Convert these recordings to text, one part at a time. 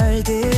verdi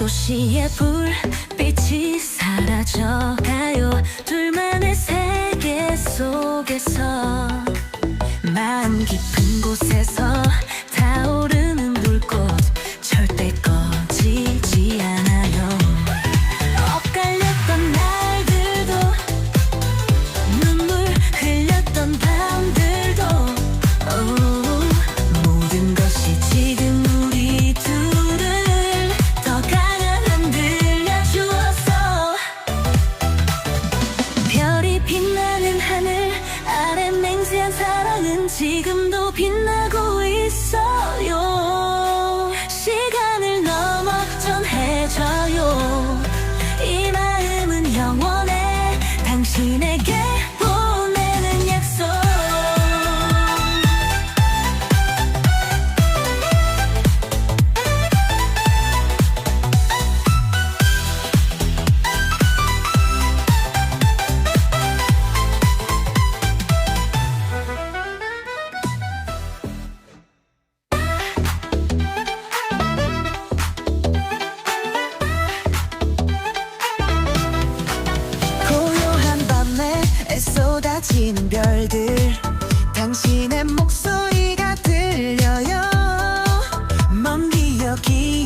도시의 불빛이 사라져가요. 둘만의 세계 속에서 마음 깊은 곳에서 타오르 지금도 빛나고 있어요 계절들 당신의 목소리가 들려요. 먼 기억이